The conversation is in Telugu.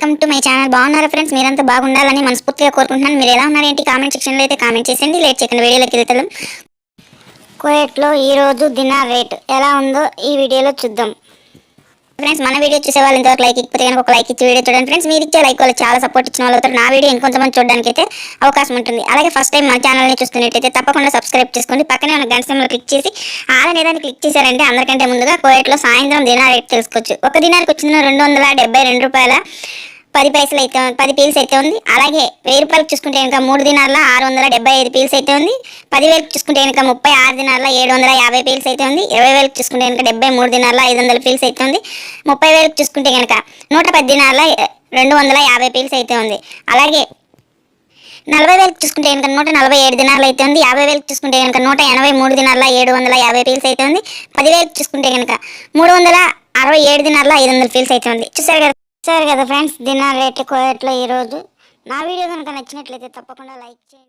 వెల్కమ్ టు మై ఛానల్ బాగున్నారా ఫ్రెండ్స్ మీరంతా బాగుండాలని మనస్ఫూర్తిగా కోరుకుంటున్నాను. మీరు ఎలా ఉన్నారు ఏంటి? కామెంట్ సెక్షన్లో అయితే కామెంట్ చేసేయండి. లేట్ చేయకుండా వీడియోలోకి వెళ్తాం కోయట్లో ఈరోజు దినార్ రేట్ ఎలా ఉందో ఈ వీడియోలో చూద్దాం. ఫ్రెండ్స్ మన వీడియో చూసే వాళ్ళు ఇంతవరకు లైక్ ఇకపోతే కనుక ఒక లైక్ ఇచ్చి వీడియో చూడండి. ఫ్రెండ్స్ మీరు ఇచ్చే లైక్ వాళ్ళు చాలా సపోర్ట్ ఇచ్చిన వాళ్ళు అవుతారు నా వీడియో ఇంకొంతమంది చూడడానికి అయితే అవకాశం ఉంటుంది. అలాగే ఫస్ట్ టైం మన ఛానల్ని చూస్తున్నట్టయితే తప్పకుండా సబ్స్క్రైబ్ చేసుకోండి. పక్కనే ఉన్న గంట సింబల్ క్లిక్ చేసి ఆల్ అనేదాన్ని క్లిక్ చేశారంటే అందరికంటే ముందుగా కోయట్లో సాయంత్రం దినార్ రేట్ తెలుసుకోవచ్చు. ఒక దినార్కి వచ్చిన రెండు వందల డెబ్బై రెండు రూపాయల పది పైసలు అయితే పది పీల్స్ అయితే ఉంది. అలాగే వెయ్యి రూపాయలకు చూసుకుంటే కనుక మూడు దినాల ఆరు వందల డెబ్బై ఐదు పీల్స్ అయితే ఉంది. పదివేలకు చూసుకుంటే కనుక ముప్పై ఆరు దినాల ఏడు వందల యాభై పీల్స్ అయితే ఉంది. ఇరవై వేలకు చూసుకుంటే కనుక డెబ్బై మూడు దినాల ఐదు వందల పీల్స్ అయితే ఉంది. ముప్పై వేలకు చూసుకుంటే కనుక నూట పది దినార్ల రెండు వందల యాభై పీల్స్ అయితే ఉంది. అలాగే నలభై వేలకు చూసుకుంటే కనుక నూట నలభై ఏడు దినాలు అయితే ఉంది. యాభై వేలకు చూసుకుంటే కనుక నూట ఎనభై మూడు దినాల ఏడు వందల యాభై పీల్స్ అయితే ఉంది. పదివేలకు చూసుకుంటే కనుక మూడు వందల అరవై ఏడు దినాల ఐదు వందల పీల్స్ అయితే ఉంది. చూసారు కదా? చూసారు కదా ఫ్రెండ్స్ దినార్ రేట్లు కోయట్లో ఈరోజు. నా వీడియో కనుక నచ్చినట్లయితే తప్పకుండా లైక్ చేయండి.